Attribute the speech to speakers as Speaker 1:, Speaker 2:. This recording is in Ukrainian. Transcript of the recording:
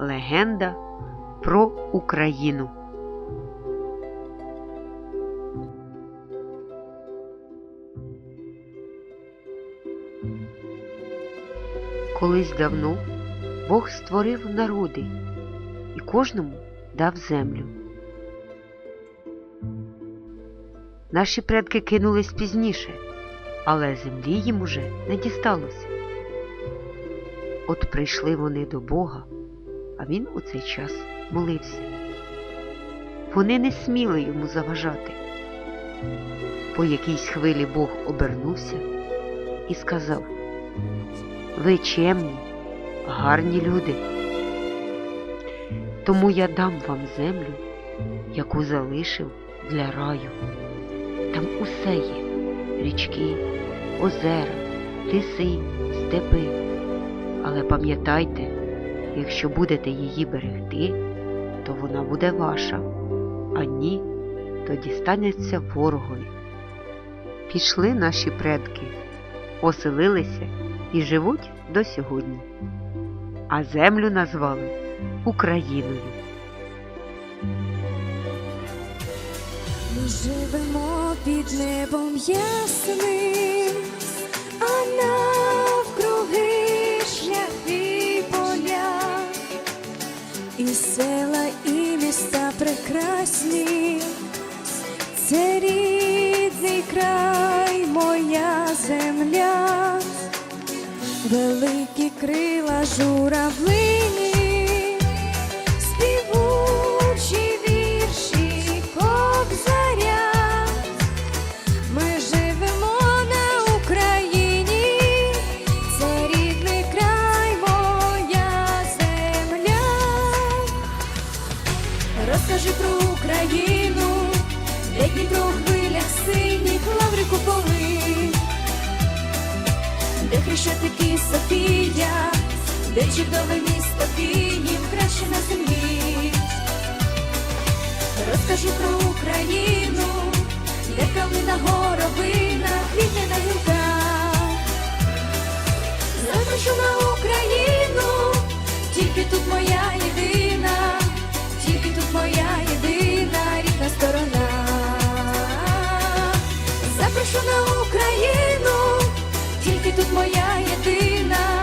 Speaker 1: Легенда про Україну. Колись давно Бог створив народи і кожному дав землю. Наші предки кинулись пізніше, але землі їм уже не дісталося. От прийшли вони до Бога, а він у цей час молився. Вони не сміли йому заважати. По якійсь хвилі Бог обернувся і сказав Ви чемні, гарні люди. Тому я дам вам землю, яку залишив для раю. Там усе є річки, озера, ліси, степи. Але пам'ятайте, якщо будете її берегти, то вона буде ваша, а ні, то дістанеться ворогові. Пішли наші предки, оселилися і живуть до сьогодні. А землю назвали Україною.
Speaker 2: Ми живемо під небом ясним, а навкруги і села, і міста прекрасні, це рідний край, моя земля, великі крила журавлині, розкажи про Україну, де Дніпро хвилях синіх лаврику поли, де Хрещатик Софія, де чудове місто Пінів краще на землі. Розкажи про Україну, де калина горобина, квітне на гілках. Запишу на Україну, тільки тут моя моя єдина рідна сторона, запрошу на Україну, тільки тут моя єдина.